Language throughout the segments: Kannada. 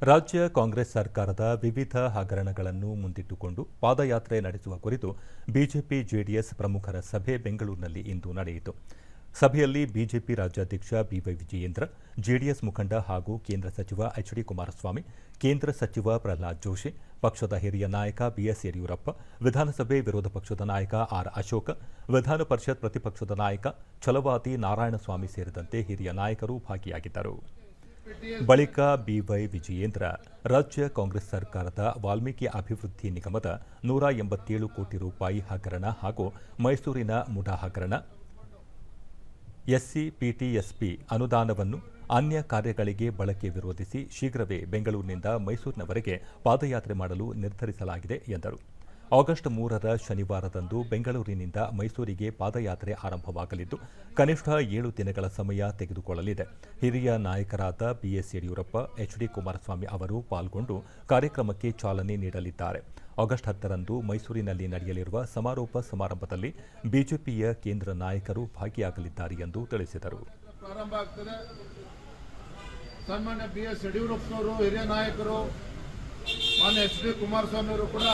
ರಾಜ್ಯ ಕಾಂಗ್ರೆಸ್ ಸರ್ಕಾರದ ವಿವಿಧ ಹಗರಣಗಳನ್ನು ಮುಂದಿಟ್ಟುಕೊಂಡು ಪಾದಯಾತ್ರೆ ನಡೆಸುವ ಕುರಿತು ಬಿಜೆಪಿ ಜೆಡಿಎಸ್ ಪ್ರಮುಖರ ಸಭೆ ಬೆಂಗಳೂರಿನಲ್ಲಿ ಇಂದು ನಡೆಯಿತು. ಸಭೆಯಲ್ಲಿ ಬಿಜೆಪಿ ರಾಜ್ಯಾಧ್ಯಕ್ಷ ಬಿವೈ ವಿಜಯೇಂದ್ರ, ಜೆಡಿಎಸ್ ಮುಖಂಡ ಹಾಗೂ ಕೇಂದ್ರ ಸಚಿವ ಎಚ್ ಡಿ ಕುಮಾರಸ್ವಾಮಿ, ಕೇಂದ್ರ ಸಚಿವ ಪ್ರಹ್ಲಾದ್ ಜೋಶಿ, ಪಕ್ಷದ ಹಿರಿಯ ನಾಯಕ ಬಿಎಸ್ ಯಡಿಯೂರಪ್ಪ, ವಿಧಾನಸಭೆ ವಿರೋಧ ಪಕ್ಷದ ನಾಯಕ ಆರ್ ಅಶೋಕ, ವಿಧಾನ ಪರಿಷತ್ ಪ್ರತಿಪಕ್ಷದ ನಾಯಕ ಛಲವಾದಿ ನಾರಾಯಣಸ್ವಾಮಿ ಸೇರಿದಂತೆ ಹಿರಿಯ ನಾಯಕರು ಭಾಗಿಯಾಗಿದ್ದರು. ಬಳಿಕ ಬಿವೈ ವಿಜಯೇಂದ್ರ ರಾಜ್ಯ ಕಾಂಗ್ರೆಸ್ ಸರ್ಕಾರದ ವಾಲ್ಮೀಕಿ ಅಭಿವೃದ್ಧಿ ನಿಗಮದ ನೂರ ಎಂಬತ್ತೇಳು ಕೋಟಿ ರೂಪಾಯಿ ಹಗರಣ ಹಾಗೂ ಮೈಸೂರಿನ ಮುಡಾ ಹಗರಣ, ಎಸ್ಸಿ ಪಿಟಿಎಸ್ಪಿ ಅನುದಾನವನ್ನು ಅನ್ಯ ಕಾರ್ಯಗಳಿಗೆ ಬಳಕೆ ವಿರೋಧಿಸಿ ಶೀಘ್ರವೇ ಬೆಂಗಳೂರಿನಿಂದ ಮೈಸೂರಿನವರೆಗೆ ಪಾದಯಾತ್ರೆ ಮಾಡಲು ನಿರ್ಧರಿಸಲಾಗಿದೆ ಎಂದರು. ಆಗಸ್ಟ್ ಮೂರರ ಶನಿವಾರದಂದು ಬೆಂಗಳೂರಿನಿಂದ ಮೈಸೂರಿಗೆ ಪಾದಯಾತ್ರೆ ಆರಂಭವಾಗಲಿದ್ದು, ಕನಿಷ್ಠ ಏಳು ದಿನಗಳ ಸಮಯ ತೆಗೆದುಕೊಳ್ಳಲಿದೆ. ಹಿರಿಯ ನಾಯಕರಾದ BS Yediyurappa H D Kumaraswamy ಅವರು ಪಾಲ್ಗೊಂಡು ಕಾರ್ಯಕ್ರಮಕ್ಕೆ ಚಾಲನೆ ನೀಡಲಿದ್ದಾರೆ. ಆಗಸ್ಟ್ ಹತ್ತರಂದು ಮೈಸೂರಿನಲ್ಲಿ ನಡೆಯಲಿರುವ ಸಮಾರೋಪ ಸಮಾರಂಭದಲ್ಲಿ ಬಿಜೆಪಿಯ ಕೇಂದ್ರ ನಾಯಕರು ಭಾಗಿಯಾಗಲಿದ್ದಾರೆ ಎಂದು ತಿಳಿಸಿದರು. ಸನ್ಮಾನ್ಯ ಬಿ ಎಸ್ ಯಡಿಯೂರಪ್ಪನವರು, ಹಿರಿಯ ನಾಯಕರು, ಮಾನ್ಯ ಎಚ್ ಡಿ ಕುಮಾರಸ್ವಾಮಿ ಕೂಡ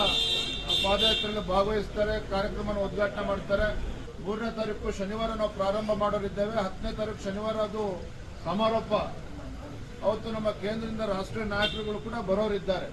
ಪಾದಯಾತ್ರೆಯಲ್ಲಿ ಭಾಗವಹಿಸ್ತಾರೆ, ಕಾರ್ಯಕ್ರಮವನ್ನು ಉದ್ಘಾಟನೆ ಮಾಡ್ತಾರೆ. ಮೂರನೇ ತಾರೀಕು ಶನಿವಾರ ನಾವು ಪ್ರಾರಂಭ ಮಾಡೋರಿದ್ದೇವೆ. ಹತ್ತನೇ ತಾರೀಕು ಶನಿವಾರ ಅದು ಸಮಾರೋಪ. ಅವತ್ತು ನಮ್ಮ ಕೇಂದ್ರದಿಂದ ರಾಷ್ಟ್ರೀಯ ನಾಯಕರುಗಳು ಕೂಡ ಬರೋರಿದ್ದಾರೆ.